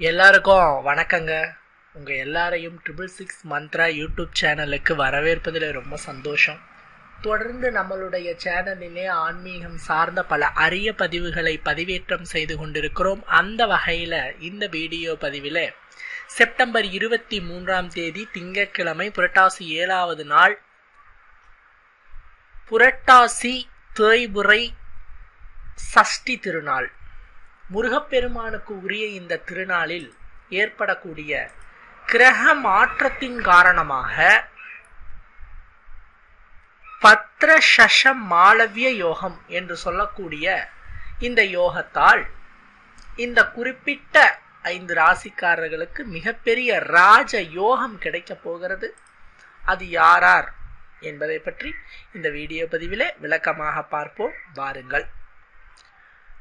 எல்லாருக்கும் வணக்கங்க. உங்கள் எல்லாரையும் ட்ரிபிள் சிக்ஸ் மந்த்ரா யூடியூப் சேனலுக்கு வரவேற்பதில் ரொம்ப சந்தோஷம். தொடர்ந்து நம்மளுடைய சேனலிலே ஆன்மீகம் சார்ந்த பல அரிய பதிவுகளை பதிவேற்றம் செய்து கொண்டிருக்கிறோம். அந்த வகையில் இந்த வீடியோ பதிவில் செப்டம்பர் இருபத்தி மூன்றாம் தேதி திங்கட்கிழமை புரட்டாசி ஏழாவது நாள் புரட்டாசி தேய்புரை சஷ்டி திருநாள். முருகப்பெருமானுக்கு உரிய இந்த திருநாளில் ஏற்படக்கூடிய கிரக மாற்றத்தின் காரணமாக பத்ர சஷ மாளவிய யோகம் என்று சொல்லக்கூடிய இந்த யோகத்தால் இந்த குறிப்பிட்ட ஐந்து ராசிக்காரர்களுக்கு மிகப்பெரிய ராஜ யோகம் கிடைக்க போகிறது. அது யாரார் என்பதை பற்றி இந்த வீடியோ பதிவிலே விளக்கமாக பார்ப்போம். வாருங்கள்.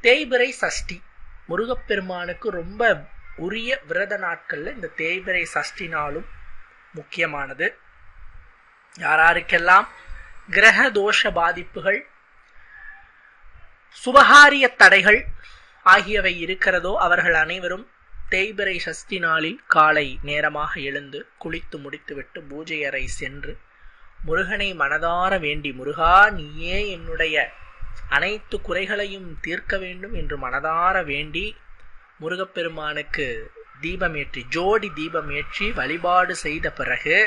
தேய்பிரை சஷ்டி. முருகப்பெருமானுக்கு ரொம்ப உரிய விரத நாட்களில் இந்த தேய்பிரை சஷ்டி நாளும் முக்கியமானது. யாராருக்கெல்லாம் கிரக தோஷ பாதிப்புகள் சுபகாரிய தடைகள் ஆகியவை இருக்கிறதோ அவர்கள் அனைவரும் தேய்பிரை சஷ்டி நாளில் காலை நேரமாக எழுந்து குளித்து முடித்துவிட்டு பூஜை அறை சென்று முருகனை மனதார வேண்டி முருகா நீயே என்னுடைய அனைத்து குறைகளையும் தீர்க்க வேண்டும் என்று மனதார வேண்டி முருகப்பெருமானுக்கு தீபமேற்றி ஜோடி தீபமேற்றி வழிபாடு செய்த பிறகு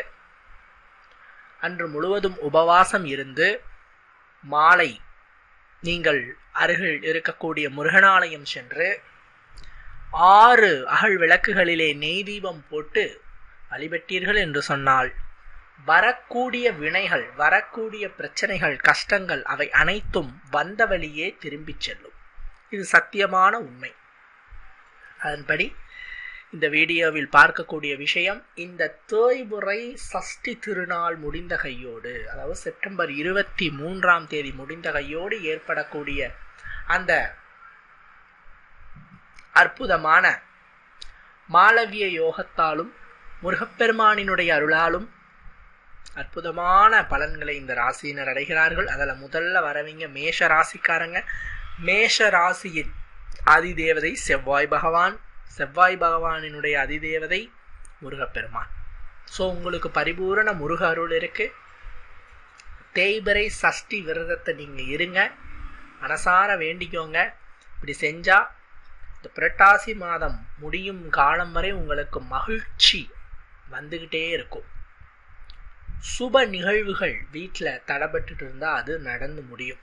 அன்று முழுவதும் உபவாசம் இருந்து மாலை நீங்கள் அருகில் இருக்கக்கூடிய முருகனாலயம் சென்று ஆறு அகல் விளக்குகளிலே நெய் தீபம் போட்டு வழிபட்டீர்கள் என்று சொன்னால் வரக்கூடிய வினைகள் வரக்கூடிய பிரச்சனைகள் கஷ்டங்கள் அவை அனைத்தும் வந்த வழியே திரும்பிச் செல்லும். இது சத்தியமான உண்மை. அதன்படி இந்த வீடியோவில் பார்க்கக்கூடிய விஷயம் இந்த தேய்முறை சஷ்டி திருநாள் முடிந்த கையோடு அதாவது செப்டம்பர் இருபத்தி மூன்றாம் தேதி முடிந்த கையோடு ஏற்படக்கூடிய அந்த அற்புதமான மாளவிய யோகத்தாலும் முருகப்பெருமானினுடைய அருளாலும் அற்புதமான பலன்களை இந்த ராசியினர் அடைகிறார்கள். அதில் முதல்ல வரவங்க மேஷ ராசிக்காரங்க. மேஷ ராசியின் அதிதேவதை செவ்வாய் பகவான். செவ்வாய் பகவானினுடைய அதிதேவதை முருகப்பெருமான். ஸோ உங்களுக்கு பரிபூரண முருக அருள் இருக்கு. தேய்பிரை சஷ்டி விரதத்தை நீங்கள் இருங்க. மனசார வேண்டிக்கோங்க. இப்படி செஞ்சா இந்த புரட்டாசி மாதம் முடியும் காலம் வரை உங்களுக்கு மகிழ்ச்சி வந்துக்கிட்டே இருக்கும். சுப நிகழ்வுகள் வீட்டில் தடப்பட்டு இருந்தால் அது நடந்து முடியும்.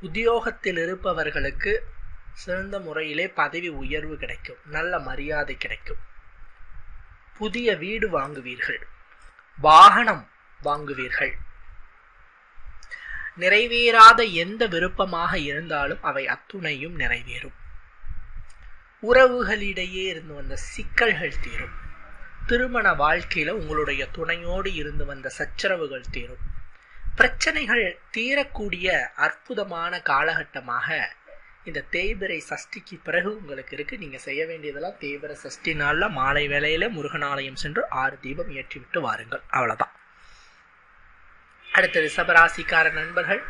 உத்தியோகத்தில் இருப்பவர்களுக்கு சிறந்த முறையிலே பதவி உயர்வு கிடைக்கும் நல்ல மரியாதை கிடைக்கும். புதிய வீடு வாங்குவீர்கள் வாகனம் வாங்குவீர்கள். நிறைவேறாத எந்த விருப்பமாக இருந்தாலும் அவை அத்துணையும் நிறைவேறும். உறவுகளிடையே இருந்து வந்த சிக்கல்கள் தீரும். திருமண வாழ்க்கையில உங்களுடைய துணையோடு இருந்து வந்த சச்சரவுகள் தீரும். பிரச்சனைகள் தீரக்கூடிய அற்புதமான காலகட்டமாக இந்த தேய்பிரை சஷ்டிக்கு பிறகு உங்களுக்கு இருக்கு. நீங்க செய்ய வேண்டியதெல்லாம் தேய்பிரை சஷ்டி நாள்ல மாலை வேளையில முருகனாலயம் சென்று ஆறு தீபம் ஏற்றிவிட்டு வாருங்கள். அவ்வளவுதான். அடுத்த ரிஷபராசிக்கார நண்பர்கள்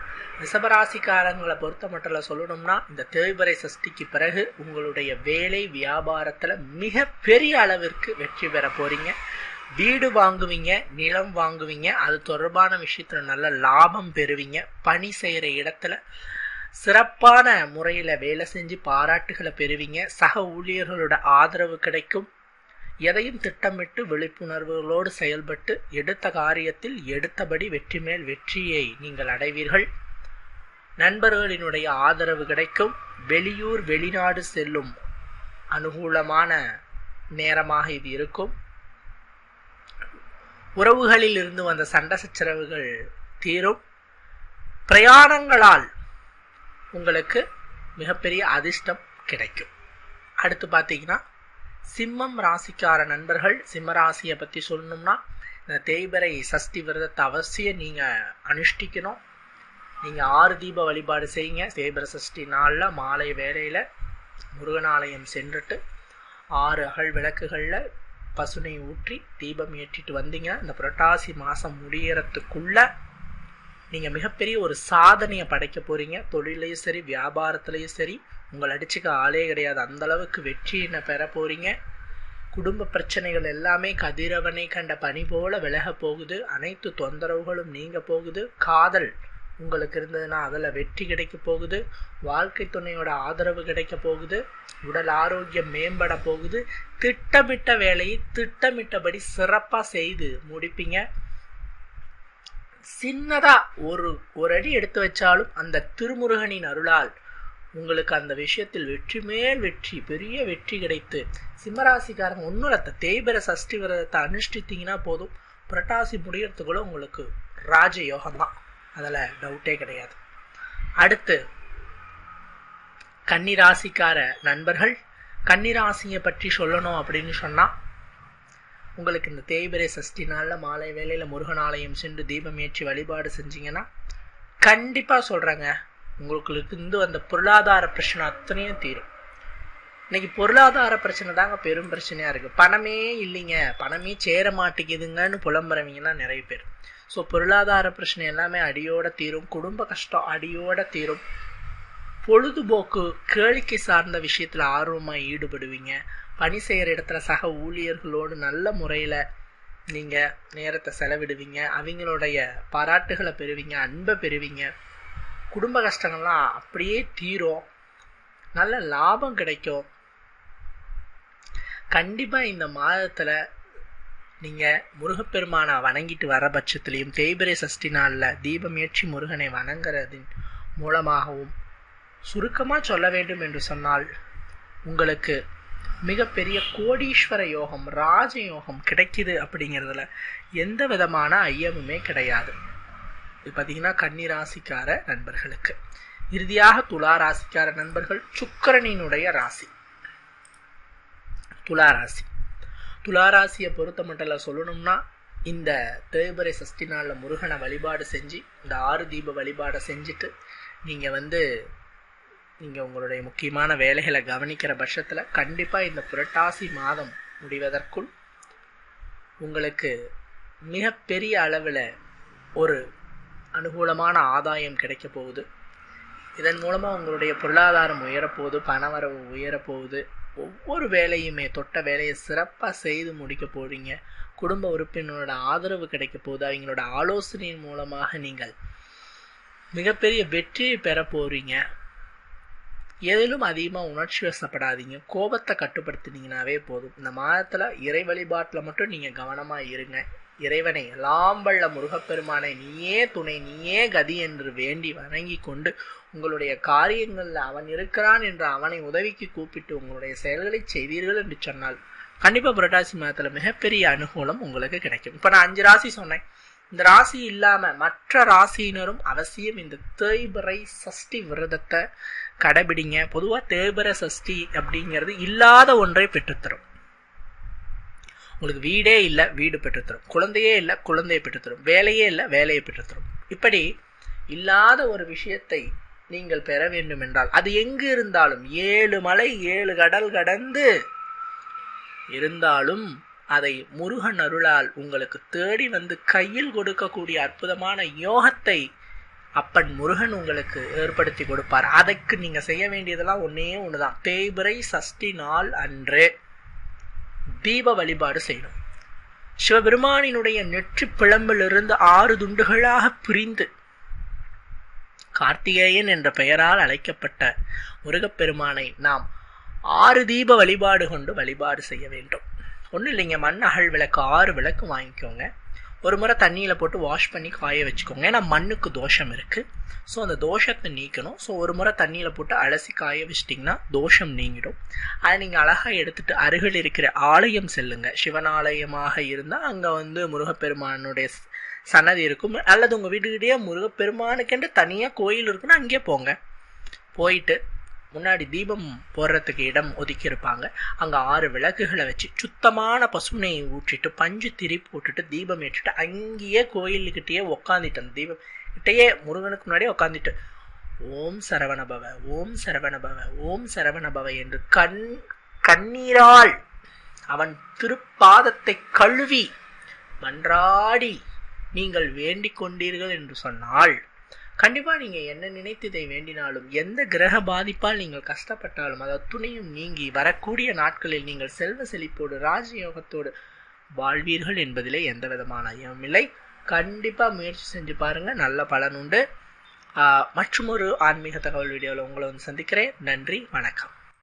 ரிஷபராசிக்காரங்களை பொறுத்த மட்டும் சொல்லணும்னா இந்த தேய்பிரை சஷ்டிக்கு பிறகு உங்களுடைய வேலை வியாபாரத்தில் மிக பெரிய அளவிற்கு வெற்றி பெற போறீங்க. வீடு வாங்குவீங்க நிலம் வாங்குவீங்க அது தொடர்பான விஷயத்துல நல்ல லாபம் பெறுவீங்க. பணி செய்கிற இடத்துல சிறப்பான முறையில் வேலை செஞ்சு பாராட்டுகளை பெறுவீங்க. சக ஊழியர்களோட ஆதரவு கிடைக்கும். எதையும் திட்டமிட்டு விழிப்புணர்வுகளோடு செயல்பட்டு எடுத்த காரியத்தில் எடுத்தபடி வெற்றி மேல் வெற்றியை நீங்கள் அடைவீர்கள். நண்பர்களினுடைய ஆதரவு கிடைக்கும். வெளியூர் வெளிநாடு செல்லும் அனுகூலமான நேரமாக இது இருக்கும். உறவுகளில் இருந்து வந்த சண்டை சச்சரவுகள் தீரும். பிரயாணங்களால் உங்களுக்கு மிகப்பெரிய அதிர்ஷ்டம் கிடைக்கும். அடுத்து பார்த்தீங்கன்னா சிம்மம் ராசிக்கார நண்பர்கள் சிம்ம ராசியை பற்றி சொல்லணும்னா இந்த தேய்பிரை சஷ்டி விரதத்தை அவசியம் நீங்கள் அனுஷ்டிக்கணும். நீங்கள் ஆறு தீப வழிபாடு செய்யுங்க. தேய்பிர சஷ்டி நாளில் மாலை வேலையில் முருகனாலயம் சென்றுட்டு ஆறு அகல் விளக்குகளில் பசுனை ஊற்றி தீபம் ஏற்றிட்டு வந்தீங்க. இந்த புரட்டாசி மாதம் முடியறதுக்குள்ள நீங்கள் மிகப்பெரிய ஒரு சாதனையை படைக்க போகிறீங்க தொழிலையும் சரி வியாபாரத்துலேயும் சரி உங்களை அடிச்சுக்க ஆளே கிடையாது. அந்த அளவுக்கு வெற்றியினை பெற போகிறீங்க குடும்ப பிரச்சனைகள் எல்லாமே கதிரவனை கண்ட பனி போல விலக போகுது. அனைத்து தொந்தரவுகளும் நீங்க போகுது. காதல் உங்களுக்கு இருந்ததுன்னா அதில் வெற்றி கிடைக்க போகுது வாழ்க்கை துணையோட ஆதரவு கிடைக்க போகுது உடல் ஆரோக்கியம் மேம்பட போகுது திட்டமிட்ட வேலையை திட்டமிட்டபடி சிறப்பாக செய்து முடிப்பீங்க. சின்னதா ஒரு ஒரு அடி எடுத்து வச்சாலும் அந்த திருமுருகனின் அருளால் உங்களுக்கு அந்த விஷயத்தில் வெற்றி மேல் வெற்றி பெரிய வெற்றி கிடைத்து சிம்மராசிக்காரங்க ஒன்றும் தேய்பிர சஷ்டி விரதத்தை அனுஷ்டித்தீங்கன்னா போதும். புரட்டாசி முடியறதுக்குள்ள உங்களுக்கு ராஜ யோகம் தான் அதில் டவுட்டே கிடையாது. அடுத்து கன்னிராசிக்கார நண்பர்கள் கன்னிராசியை பற்றி சொல்லணும் அப்படின்னு சொன்னால் உங்களுக்கு இந்த தேய்பிரை சஷ்டி நாளில் மாலை வேலையில் முருகன் ஆலயம் சென்று தீபம் ஏற்றி வழிபாடு செஞ்சீங்கன்னா கண்டிப்பாக சொல்கிறேங்க உங்களுக்கு இருந்து வந்த பொருளாதார பிரச்சனை அத்தனையும் தீரும். இன்னைக்கு பொருளாதார பிரச்சனை தாங்க பெரும் பிரச்சனையாக இருக்குது பணமே இல்லைங்க. பணமே சேர மாட்டேங்குதுங்கன்னு புலம்புறவங்கலாம் நிறைய பேர். ஸோ பொருளாதார பிரச்சனை எல்லாமே அடியோட தீரும். குடும்ப கஷ்டம் அடியோட தீரும். பொழுதுபோக்கு கேளிக்கை சார்ந்த விஷயத்தில் ஆர்வமாக ஈடுபடுவீங்க. பணி செய்கிற இடத்துல சக ஊழியர்களோடு நல்ல முறையில் நீங்கள் நேரத்தை செலவிடுவீங்க. அவங்களுடைய பாராட்டுகளை பெறுவீங்க. அன்பை பெறுவீங்க. குடும்ப கஷ்டங்கள்லாம் அப்படியே தீரும். நல்ல லாபம் கிடைக்கும். கண்டிப்பாக இந்த மாதத்தில் நீங்கள் முருகப்பெருமானை வணங்கிட்டு வர பட்சத்துலேயும் தேய்பிரை சஷ்டி நாளில் தீபம் ஏற்றி முருகனை வணங்குறதின் மூலமாகவும் சுருக்கமாக சொல்ல வேண்டும் என்று சொன்னால் உங்களுக்கு மிகப்பெரிய கோடீஸ்வர யோகம் ராஜ யோகம் அப்படிங்கிறதுல எந்த விதமான ஐயமுமே கிடையாது. இது பார்த்தீங்கன்னா கன்னி ராசிக்கார நண்பர்களுக்கு. இறுதியாக துலா ராசிக்கார நண்பர்கள் சுக்கரனினுடைய ராசி. துளாராசி. துளாராசியை பொறுத்த மட்டும் சொல்லணும்னா இந்த தேய்பிரை சஷ்டி நாளில் முருகனை வழிபாடு செஞ்சு இந்த ஆறு தீப வழிபாடை செஞ்சுட்டு நீங்கள் வந்து நீங்கள் உங்களுடைய முக்கியமான வேலைகளை கவனிக்கிற பட்சத்தில் கண்டிப்பாக இந்த புரட்டாசி மாதம் முடிவதற்குள் உங்களுக்கு மிகப்பெரிய அளவில் ஒரு அனுகூலமான ஆதாயம் கிடைக்க போகுது. இதன் மூலமாக உங்களுடைய பொருளாதாரம் உயரப்போகுது பணவரவு உயரப்போகுது ஒவ்வொரு வேலையுமே தொட்ட வேலையை சிறப்பாக செய்து முடிக்க போகிறீங்க குடும்ப உறுப்பினரோட ஆதரவு கிடைக்க போகுது அவங்களோட ஆலோசனையின் மூலமாக நீங்கள் மிகப்பெரிய வெற்றியை பெற போகிறீங்க எதிலும் அதிகமாக உணர்ச்சி வசப்படாதீங்க. கோபத்தை கட்டுப்படுத்தினீங்கனாவே போதும். இந்த மாதத்தில் இறை வழிபாட்டில் மட்டும் நீங்கள் கவனமாக இருங்க. இறைவனை எல்லாம் வல்ல முருகப்பெருமானை நீயே துணை நீயே கதி என்று வேண்டி வணங்கி கொண்டு உங்களுடைய காரியங்களில் அவன் இருக்கிறான் என்று அவனை உதவிக்கு கூப்பிட்டு உங்களுடைய செயல்களை செய்தீர்கள் என்று சொன்னால் கண்டிப்பாக புரட்டாசி மாதத்தில் மிகப்பெரிய அனுகூலம் உங்களுக்கு கிடைக்கும். இப்போ நான் அஞ்சு ராசி சொன்னேன். இந்த ராசி இல்லாமல் மற்ற ராசியினரும் அவசியம் இந்த தேய்பிறை சஷ்டி விரதத்தை கடைபிடிங்க. பொதுவாக தேய்பிறை சஷ்டி அப்படிங்கிறது இல்லாத ஒன்றை பெற்றுத்தரும். உங்களுக்கு வீடே இல்லை வீடு பெற்றுத்தரும். குழந்தையே இல்லை குழந்தையை பெற்றுத்தரும். வேலையே இல்லை வேலையை பெற்றுத்தரும். இப்படி இல்லாத ஒரு விஷயத்தை நீங்கள் பெற வேண்டும் என்றால் அது எங்கு இருந்தாலும் ஏழு மலை ஏழு கடல் கடந்து இருந்தாலும் அதை முருகன் அருளால் உங்களுக்கு தேடி வந்து கையில் கொடுக்கக்கூடிய அற்புதமான யோகத்தை அப்பன் முருகன் உங்களுக்கு ஏற்படுத்தி கொடுப்பார். அதற்கு நீங்கள் செய்ய வேண்டியதெல்லாம் ஒன்றே ஒன்று தான் தேய்பிரை சஷ்டி நாள் அன்று. தீப வழிபாடு செய்யணும். சிவபெருமானினுடைய நெற்றி பிளம்பிலிருந்து ஆறு துண்டுகளாக பிரிந்து கார்த்திகேயன் என்ற பெயரால் அழைக்கப்பட்ட முருகப்பெருமானை நாம் ஆறு தீப வழிபாடு கொண்டு வழிபாடு செய்ய வேண்டும். ஒன்றும் இல்லைங்க மண் அகல் விளக்கு ஆறு விளக்கு வாங்கிக்கோங்க. ஒரு முறை தண்ணியில் போட்டு வாஷ் பண்ணி காய வச்சுக்கோங்க. ஏன்னா மண்ணுக்கு தோஷம் இருக்குது ஸோ அந்த தோஷத்தை நீக்கணும். ஸோ ஒரு முறை தண்ணியில் போட்டு அலசி காய வச்சிட்டிங்கன்னா தோஷம் நீங்கிடும். அதை நீங்கள் அழகாக எடுத்துகிட்டு அருகில் இருக்கிற ஆலயம் செல்லுங்க. சிவன் ஆலயமாக இருந்தால் அங்கே வந்து முருகப்பெருமானுடைய சன்னதி இருக்கும். அல்லது உங்கள் வீடுகிட்டேயே முருகப்பெருமானுக்கென்று தனியாக கோயில் இருக்குன்னா அங்கேயே போங்க. போயிட்டு முன்னாடி தீபம் போடுறதுக்கு இடம் ஒதுக்கி இருப்பாங்க அங்கே ஆறு விளக்குகளை வச்சு சுத்தமான பசுனையை ஊற்றிட்டு பஞ்சு திரி போட்டுட்டு தீபம் ஏற்றிட்டு அங்கேயே கோயிலுக்கிட்டேயே உக்காந்துட்டு அந்த தீபம் கிட்டேயே முருகனுக்கு முன்னாடியே உட்காந்துட்டு ஓம் சரவணபவ ஓம் சரவணபவ ஓம் சரவணபவ என்று கண் கண்ணீரால் அவன் திருப்பாதத்தை கழுவி மன்றாடி நீங்கள் வேண்டிக் கொண்டீர்கள் என்று சொன்னால் கண்டிப்பா நீங்க என்ன நினைத்ததை வேண்டினாலும் எந்த கிரக பாதிப்பால் நீங்கள் கஷ்டப்பட்டாலும் அதாவது துணையும் நீங்கி வரக்கூடிய நாட்களில் நீங்கள் செல்வ செழிப்போடு ராஜயோகத்தோடு வாழ்வீர்கள் என்பதிலே எந்த விதமான ஐயமும் இல்லை. கண்டிப்பா முயற்சி செஞ்சு பாருங்க நல்ல பலன் உண்டு. மற்றும் ஒரு ஆன்மீக தகவல் வீடியோவில் உங்களை வந்து சந்திக்கிறேன். நன்றி வணக்கம்.